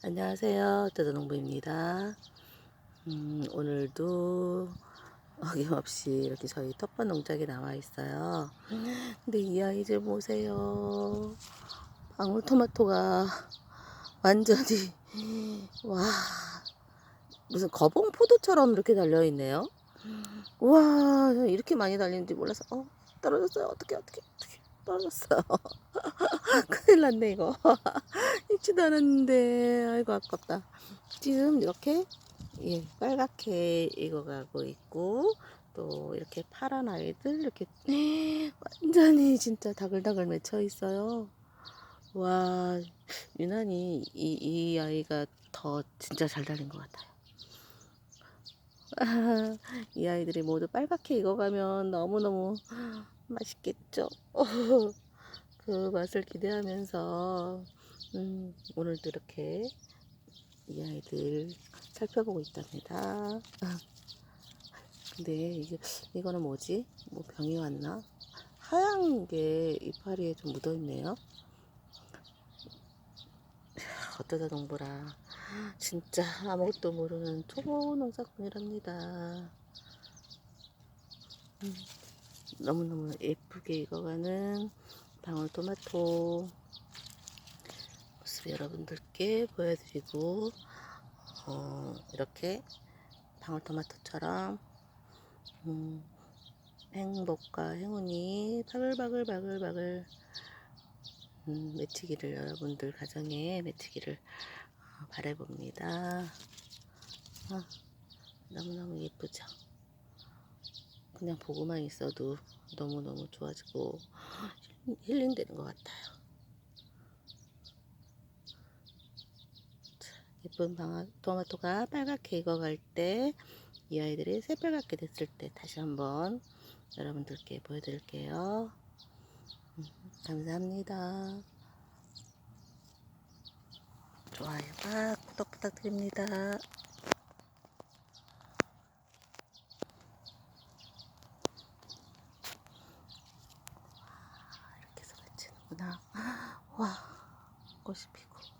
안녕하세요. 뜨드농부입니다. 음, 오늘도 어김없이 이렇게 저희 텃밭 농장에 나와 있어요. 근데 이 아이들 보세요. 방울토마토가 완전히, 와, 무슨 거봉 포도처럼 이렇게 달려있네요. 와, 이렇게 많이 달리는지 몰라서, 어, 떨어졌어요. 어떻게, 어떻게, 어떻게. 떨어졌어요. 큰일 났네, 이거. 익지도 않았는데, 아이고, 아깝다. 지금 이렇게, 예, 빨갛게 익어가고 있고, 또 이렇게 파란 아이들, 이렇게, 완전히 진짜 다글다글 맺혀 있어요. 와, 유난히 이, 이 아이가 더 진짜 잘 달린 것 같아요. 이 아이들이 모두 빨갛게 익어가면 너무너무 맛있겠죠? 그 맛을 기대하면서 음, 오늘도 이렇게 이 아이들 살펴보고 있답니다. 근데 이게 이거는 뭐지? 뭐 병이 왔나? 하얀 게 이파리에 좀 묻어 있네요. 어쩌다 농부라 진짜 아무것도 모르는 초보 농사꾼이랍니다. 음. 너무너무 예쁘게 익어가는 방울토마토 모습 여러분들께 보여드리고 어, 이렇게 방울토마토처럼 음, 행복과 행운이 바글바글바글바글 음, 맺히기를 여러분들 가정에 맺히기를 어, 바라봅니다. 아, 너무너무 예쁘죠? 그냥 보고만 있어도 너무너무 좋아지고 힐링되는 것 같아요. 자, 예쁜 방아, 토마토가 빨갛게 익어갈 때 이 아이들이 새빨갛게 됐을 때 다시 한번 여러분들께 보여드릴게요. 음, 감사합니다. 좋아요와 구독 부탁드립니다. 있구나. 와, 꽃이 피고.